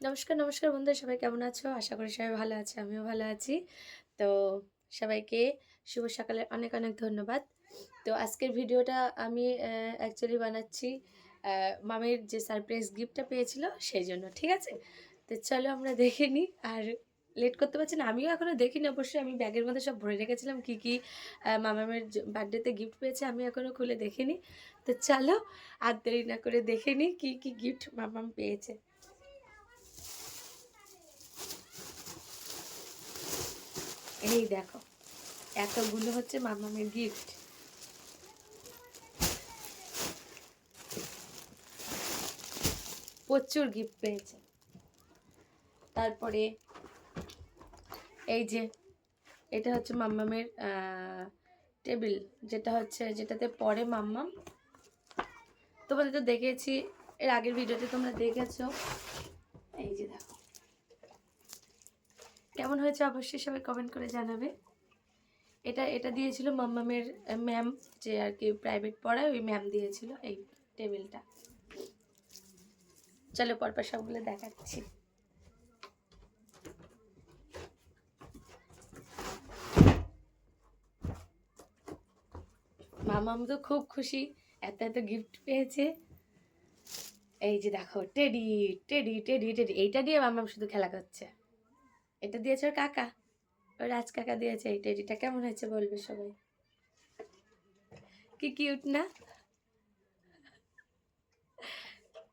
নমস্কার নমস্কার বন্ধুরা, সবাই কেমন আছো? আশা করি সবাই ভালো আছে, আমিও ভালো আছি। তো সবাইকে শুভ সকালে অনেক অনেক ধন্যবাদ। তো আজকের ভিডিওটা আমি অ্যাকচুয়ালি বানাচ্ছি মামির যে সারপ্রাইজ গিফটটা পেয়েছিল সেই জন্য, ঠিক আছে? তো চলো আমরা দেখে নিই আর লেট করতে পারছি না, আমিও এখনও দেখিনি, অবশ্যই আমি ব্যাগের মধ্যে সব ভরে রেখেছিলাম, কী কী মামামের বার্থডেতে গিফট পেয়েছে আমি এখনও খুলে দেখিনি। তো চলো, আর দেরি না করে দেখে নিই কী কী গিফট মামাম পেয়েছে। এই দেখো, এতগুলো হচ্ছে মামামের গিফট প্রচুর গিফট পেয়েছে। তারপরে এই যে, এটা হচ্ছে মাম্মামের টেবিল যেটা হচ্ছে, যেটাতে পড়ে মাম্মাম। তোমাদের তো দেখেছি, এর আগের ভিডিওতে তোমরা দেখেছ এই যে দেখো কেমন হয়েছে অবশ্যই সবাই কমেন্ট করে জানাবে। এটা এটা দিয়েছিল মাম্মামের ম্যাম যে আর কি প্রাইভেট পড়ায়, ওই ম্যাম দিয়েছিল এই টেবিলটা চলো পরপর সবগুলো দেখাচ্ছি। মামাম তো খুব খুশি, এত এত গিফট পেয়েছে। এই যে দেখো টেডি টেডি টেডি টেডি এইটা দিয়ে মামাম শুধু খেলা করছে। এটা দিয়েছে ওর কাকা? ওর রাজ কাকা দিয়েছে এই টেডিটা কেমন হয়েছে বলবে সবাই? কি কিউট না?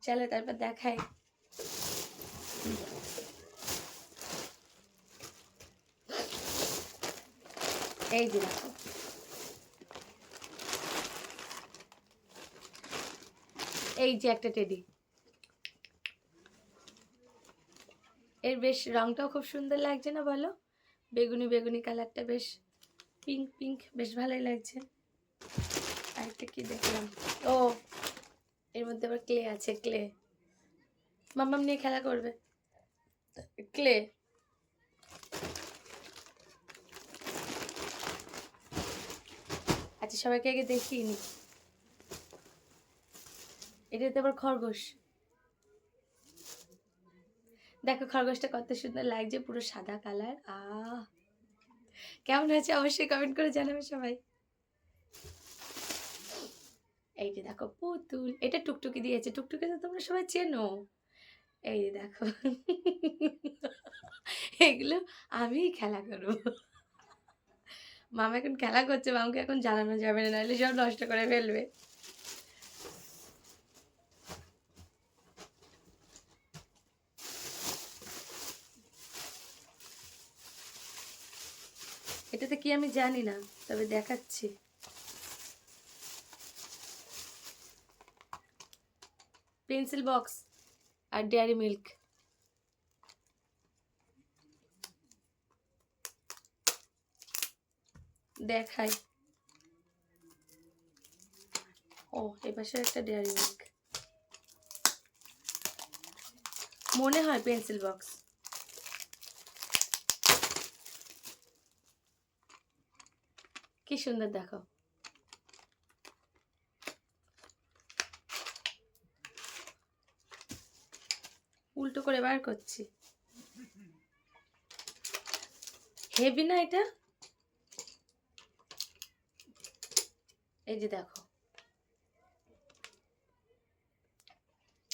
চলো তারপর দেখাই। এই যে দেখো। এই যে একটা টেডি। এর বেশ রংটাও খুব সুন্দর লাগছে না বলো? বেগুনি বেগুনি কালারটা বেশ পিঙ্ক পিঙ্ক বেশ ভালোই লাগছে। আরেকটা কি দেখলাম? ও, এর মধ্যে আবার ক্লে আছে ক্লে মাম্মাম নিয়ে খেলা করবে। ক্লে আচ্ছা সবাইকে আগে দেখিয়ে নি। এটাতে আবার খরগোশ। দেখো খরগোশটা কত সুন্দর লাগছে, পুরো সাদা কালার। আহ! কেমন হয়েছে অবশ্যই কমেন্ট করে জানাবে সবাই। এই যে দেখো, পুতুল। এটা টুকটুকি দিয়েছে। টুকটুকি তো তোমরা সবাই চেনো। এই যে দেখো। এগুলো আমি খেলা করব। মামা এখন খেলা করছে, মামাকে এখন জানানো যাবে না, নাহলে সব নষ্ট করে ফেলবে। এটাতে কি আমি জানি না, তবে দেখাচ্ছি। পেন্সিল বক্স আর ডেয়ারি মিল্ক দেখাই। ও এপাশে একটা ডেয়ারি মিল্ক মনে হয় পেন্সিল বক্স কি সুন্দর দেখো। উল্টো করে বার করছি। হেভি না এটা? এই যে দেখো।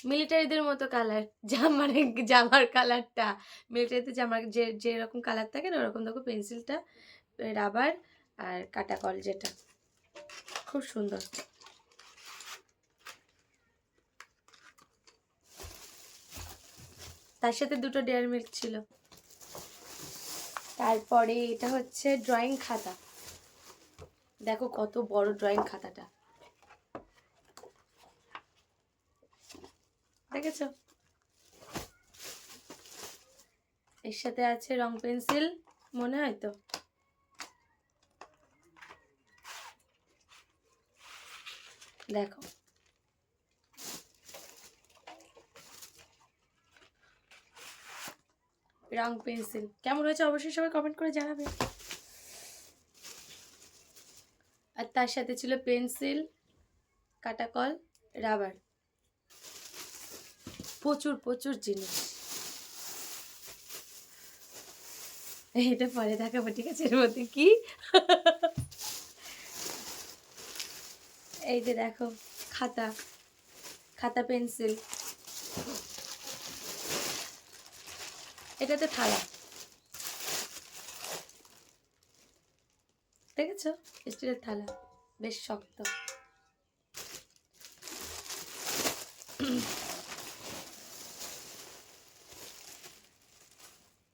মিলিটারিদের মতো কালার, জামার জামার কালারটা। মিলিটারিতে জামার যে, যেরকম কালার থাকে না, ওরকম দেখো পেন্সিলটা, রাবার আর কাটা কল যেটা। খুব সুন্দর। তার সাথে দুটো ডেয়ার মিল্ক ছিল। তারপরে এটা হচ্ছে ড্রয়িং খাতা। দেখো কত বড় ড্রয়িং খাতাটা। দেখেছ? এর সাথে আছে রং পেন্সিল, মনে হয় তো? দেখো। রং পেন্সিল। কেমন হয়েছে অবশ্যই সবাই কমেন্ট করে জানাবে। আর তার সাথে ছিল পেন্সিল, কাটাকল, রাবার। প্রচুর প্রচুর জিনিস। এটা পরে দেখাবো, ঠিক আছে, এর মধ্যে কি? এই যে দেখো, খাতা খাতা পেন্সিল। এটা তো থালা। দেখেছ? স্টিলের থালা। বেশ শক্ত।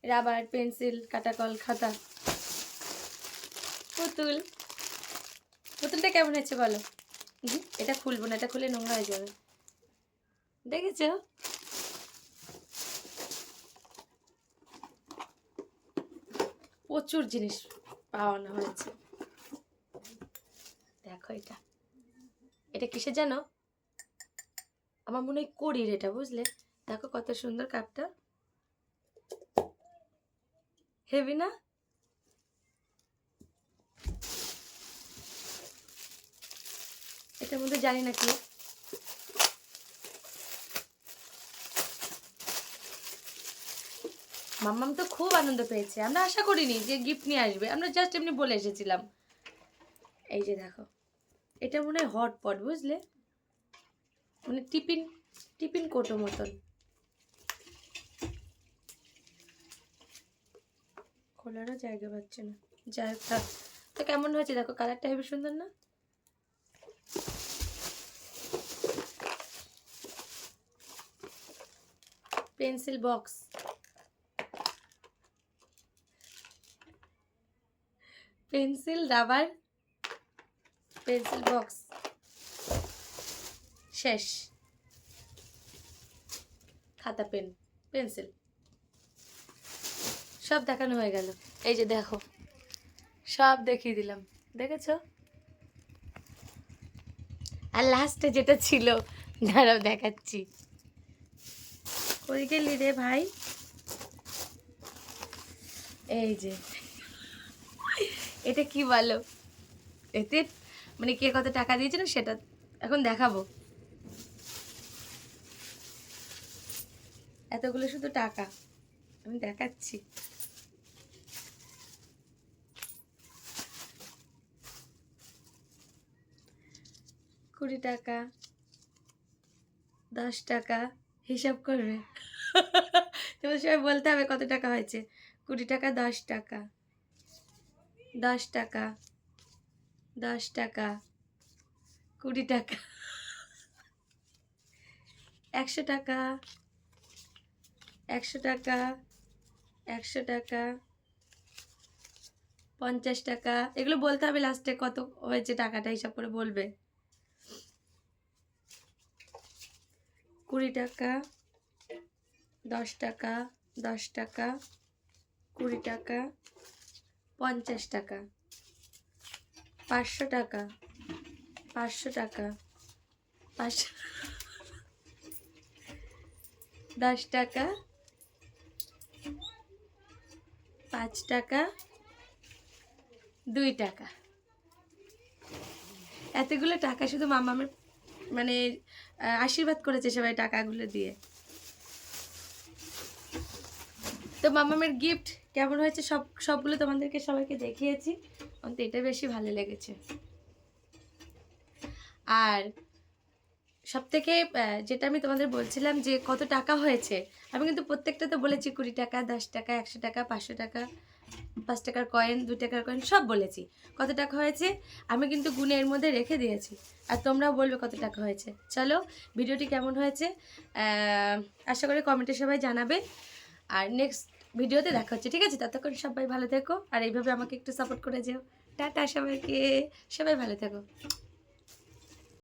রাবার, পেন্সিল, কাটাকল, খাতা। পুতুল। পুতুলটা কেমন হয়েছে বলো? এটা খুলবো না, এটা খুলে নোংরা হয়ে যাবে। দেখেছ? প্রচুর জিনিস পাওয়ানো হয়েছে। দেখো এটা। এটা কিসে জানো আমার মনে হয় কড়ির এটা, বুঝলে? দেখো কত সুন্দর কাপটা। হেভি না? এটার মধ্যে জানি না কি। মাম্মাম তো খুব আনন্দ পেয়েছে। আমরা আশা করিনি যে গিফট নিয়ে আসবে। আমরা জাস্ট এমনি বলে এসেছিলাম। এই যে দেখো, এটা মনে হয় হটপট বুঝলে? মানে টিফিন টিফিন কোটো মতন। খোলারও জায়গা পাচ্ছে না। যাই হোক। তো কেমন হয়েছে? দেখো কালারটা হেবি সুন্দর না? Pencil box. Pencil rubber pencil box. শেষ। খাতা, পেন, পেন্সিল। সব দেখানো হয়ে গেল। এই যে দেখো, সব দেখিয়ে দিলাম। দেখেছ? আর লাস্টে যেটা ছিল, দাঁড়াও দেখাচ্ছি। কই গেলি রে ভাই? এই যে। এটা কি বলো? এতে মানে কে কত টাকা দিয়েছিল সেটা এখন দেখাবো। এতগুলো শুধু টাকা। আমি দেখাচ্ছি। কুড়ি টাকা, দশ টাকা হিসাব করবে। তোমার সবাই বলতে হবে কত টাকা হয়েছে? কুড়ি টাকা, দশ টাকা। দশ টাকা। দশ টাকা। কুড়ি টাকা। একশো টাকা। একশো টাকা। একশো টাকা। পঞ্চাশ টাকা। এগুলো বলতে হবে লাস্টে কত হয়েছে টাকাটা হিসাব করে বলবে। কুড়ি টাকা, দশ টাকা দশ টাকা, কুড়ি টাকা, পঞ্চাশ টাকা, পাঁচশো টাকা পাঁচশো টাকা পাঁচশো দশ টাকা, পাঁচ টাকা, দুই টাকা। এতগুলো টাকা শুধু মামামের মানে আশীর্বাদ করেছে সবাই টাকাগুলো দিয়ে। তো মামামের গিফট কেমন হয়েছে? সব, সবগুলো তোমাদেরকে সবাইকে দেখিয়েছি। অন্ত এটা বেশি ভালো লেগেছে। আর সব থেকে যেটা আমি তোমাদের বলছিলাম যে কত টাকা হয়েছে, আমি কিন্তু প্রত্যেকটা তো বলেছি কুড়ি টাকা, দশ টাকা, একশো টাকা, পাঁচশো টাকা। পাঁচ টাকার কয়েন দু টাকার কয়েন সব বলেছি। কত টাকা হয়েছে? আমি কিন্তু গুণে এর মধ্যে রেখে দিয়েছি। আর তোমরাও বলবে কত টাকা হয়েছে। চলো, ভিডিওটি কেমন হয়েছে? আশা করি কমেন্টে সবাই জানাবে। আর নেক্সট ভিডিওতে দেখা হচ্ছে, ঠিক আছে? ততক্ষণ সবাই ভালো থেকো। আর এইভাবে আমাকে একটু সাপোর্ট করে যেও। টাটা সবাইকে। সবাই ভালো থেকো।